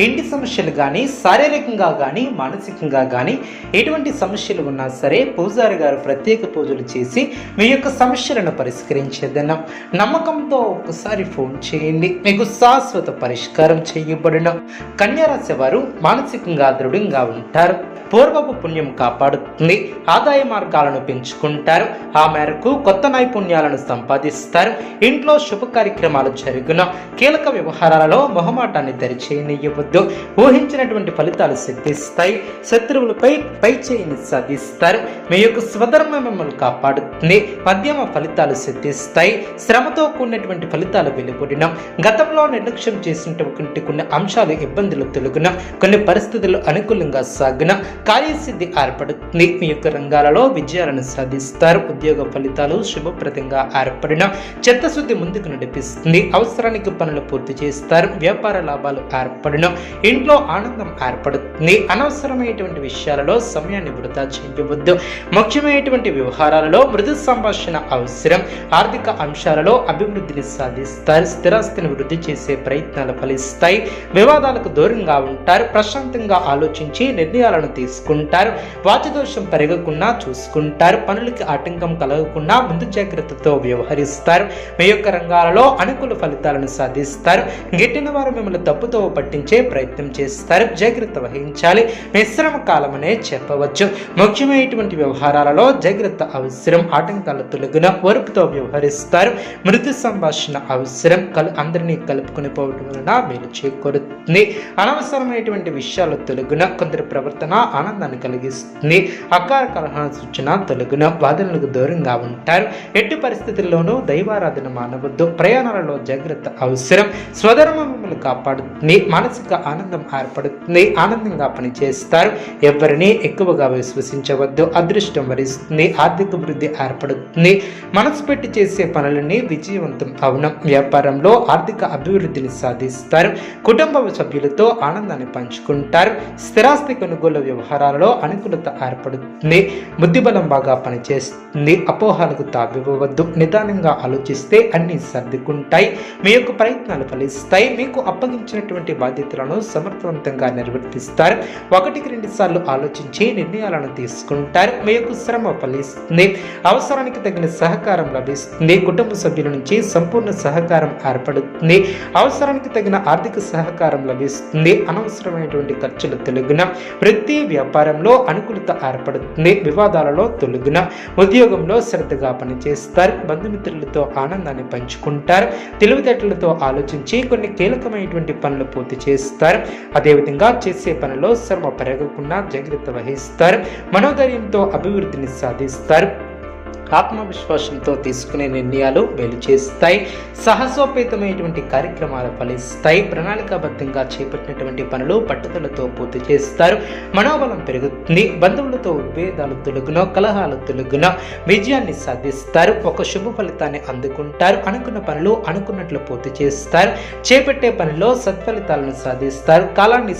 ఇంటి సమస్యలు కానీ శారీరకంగా కానీ మానసికంగా కానీ ఎటువంటి సమస్యలు ఉన్నా సరే పూజారి గారు ప్రత్యేక పూజలు చేసి మీ యొక్క సమస్యలను పరిష్కరించేదన్నాం నమ్మకంతో ఒక్కసారి ఫోన్ చేయండి. మీకు శాశ్వత పరిష్కారం చేయబడిన. కన్యారాశి వారు మానసికంగా దృఢంగా ఉంటారు. పూర్వపు పుణ్యం కాపాడుతుంది. ఆదాయ మార్గాలను పెంచుకుంటారు. ఆ మేరకు కొత్త నైపుణ్యాలను సంపాదిస్తారు. ఇంట్లో శుభ కార్యక్రమాలు జరుగున. కీలక వ్యవహారాలలో మొహమాటాన్ని తెరిచేయనివ్వద్దు ఊహించినటువంటి ఫలితాలు సిద్ధిస్తాయి. శత్రువులపై పై చేయిని సాధిస్తారు మీ యొక్క స్వధర్మ మిమ్మల్ని కాపాడుతుంది. మధ్యమ ఫలితాలు సిద్ధిస్తాయి. శ్రమతో కూడినటువంటి ఫలితాలు వెలువడినం. గతంలో నిర్లక్ష్యం చేసినటువంటి కొన్ని అంశాలు ఇబ్బందులు తొలగిన. కొన్ని పరిస్థితులు అనుకూలంగా సాగిన. కార్యసిద్ధి ఏర్పడుతుంది. మీ యొక్క రంగాలలో విజయాలను సాధిస్తారు. ఉద్యోగ ఫలితాలు శుభప్రదంగా ఏర్పడిన. చిత్తశుద్ధి ముందుకు నడిపిస్తుంది. అవసరానికి పనులు పూర్తి చేస్తారు. వ్యాపార లాభాలు ఏర్పడిన ఇంట్లో ఆనందం ఏర్పడుతుంది. అనవసరమైనటువంటి విషయాలలో సమయాన్ని వృధా చేయవద్దు ముఖ్యమైనటువంటి వ్యవహారాలలో మృదు సంభాషణ అవసరం. ఆర్థిక అంశాలలో అభివృద్ధిని సాధిస్తారు. స్థిరాస్తిని వృద్ధి చేసే ప్రయత్నాలు ఫలిస్తాయి. వివాదాలకు దూరంగా ఉంటారు. ప్రశాంతంగా ఆలోచించి నిర్ణయాలను తీసుకుంటారు. వాచదోషం పెరగకుండా చూసుకుంటారు. పనులకి ఆటంకం కలగకుండా ముందు జాగ్రత్తతో వ్యవహరిస్తారు. మీ యొక్క రంగాలలో అనుకూల ఫలితాలను సాధిస్తారు. గిట్టిన వారు మిమ్మల్ని తప్పుతో పట్టించే ప్రయత్నం చేస్తారు జాగ్రత్త వహించాలి. మిశ్రమ కాలమనే చెప్పవచ్చు. ముఖ్యమైనటువంటి వ్యవహారాలలో జాగ్రత్త అవసరం. ఆటంకాల తొలగిన ఓర్పుతో వ్యవహరిస్తారు. మృదు సంభాషణ అవసరం. కలు అందరినీ కలుపుకొని పోవటం వలన మేలు చేకూరుతుంది. అనవసరమైనటువంటి విషయాలు తొలగిన కొందరి ప్రవర్తన ఆనందాన్ని కలిగిస్తుంది. అకార కలహ సూచన తొలగిన బాధలకు దూరంగా ఉంటారు. ఎట్టి పరిస్థితుల్లోనూ దైవారాధన మానవద్దు. ప్రయాణాలలో జాగ్రత్త అవసరం. స్వధర్మం మిమ్మల్ని కాపాడుతుంది. మానసిక ఆనందం ఏర్పడుతుంది ఆనందంగా పనిచేస్తారు. ఎవరిని ఎక్కువగా విశ్వసించవద్దు అదృష్టం వరిస్తుంది ఆర్థిక వృద్ధి ఏర్పడుతుంది. మనసు పెట్టి చేసే పనులన్నీ విజయవంతం అవనం. వ్యాపారంలో ఆర్థిక అభివృద్ధిని సాధిస్తారు. కుటుంబ సభ్యులతో ఆనందాన్ని పంచుకుంటారు. స్థిరాస్తి కొనుగోలు వ్యవహారాలలో అనుకూలత ఏర్పడుతుంది. బుద్ధిబలం బాగా పనిచేస్తుంది. అపోహాలకు తావివ్వవద్దు. నిదానంగా ఆలోచిస్తే అన్ని సర్దుకుంటాయి. మీ యొక్క ప్రయత్నాలు ఫలిస్తాయి. మీకు అప్పగించినటువంటి బాధ్యత బాధ్యతలను సమర్థవంతంగా నిర్వర్తిస్తారు. ఒకటికి రెండు సార్లు ఆలోచించి నిర్ణయాలను తీసుకుంటారు. మీ యొక్క శ్రమ ఫలిస్తుంది. అవసరానికి తగిన సహకారం లభిస్తుంది. కుటుంబ సభ్యుల నుంచి సంపూర్ణ సహకారం ఏర్పడుతుంది. అవసరానికి తగిన ఆర్థిక సహకారం లభిస్తుంది. అనవసరమైనటువంటి ఖర్చులు తొలగిన వృత్తి వ్యాపారంలో అనుకూలత ఏర్పడుతుంది. వివాదాలలో తొలగిన ఉద్యోగంలో శ్రద్ధగా పనిచేస్తారు. బంధుమిత్రులతో ఆనందాన్ని పంచుకుంటారు. తెలివితేటలతో ఆలోచించి కొన్ని కీలకమైనటువంటి పనులు పూర్తి చేస్తారు అదేవిధంగా చేసే పనిలో శ్రమ పెరగకుండా జాగ్రత్త వహిస్తారు. మనోధైర్యంతో అభివృద్ధిని సాధిస్తారు. ఆత్మవిశ్వాసంతో తీసుకునే నిర్ణయాలు మేలు చేస్తాయి. సాహసోపేతమైనటువంటి కార్యక్రమాలు ఫలిస్తాయి. ప్రణాళికాబద్ధంగా చేపట్టినటువంటి పనులు పట్టుదలతో పూర్తి చేస్తారు. మనోబలం పెరుగుతుంది. బంధువులతో ఉద్వేదాలు తొలగునో కలహాలు తొలగునో విజయాన్ని సాధిస్తారు. ఒక శుభ ఫలితాన్ని అందుకుంటారు. అనుకున్న పనులు అనుకున్నట్లు పూర్తి చేస్తారు. చేపట్టే పనిలో సత్ఫలితాలను సాధిస్తారు. కాలాన్ని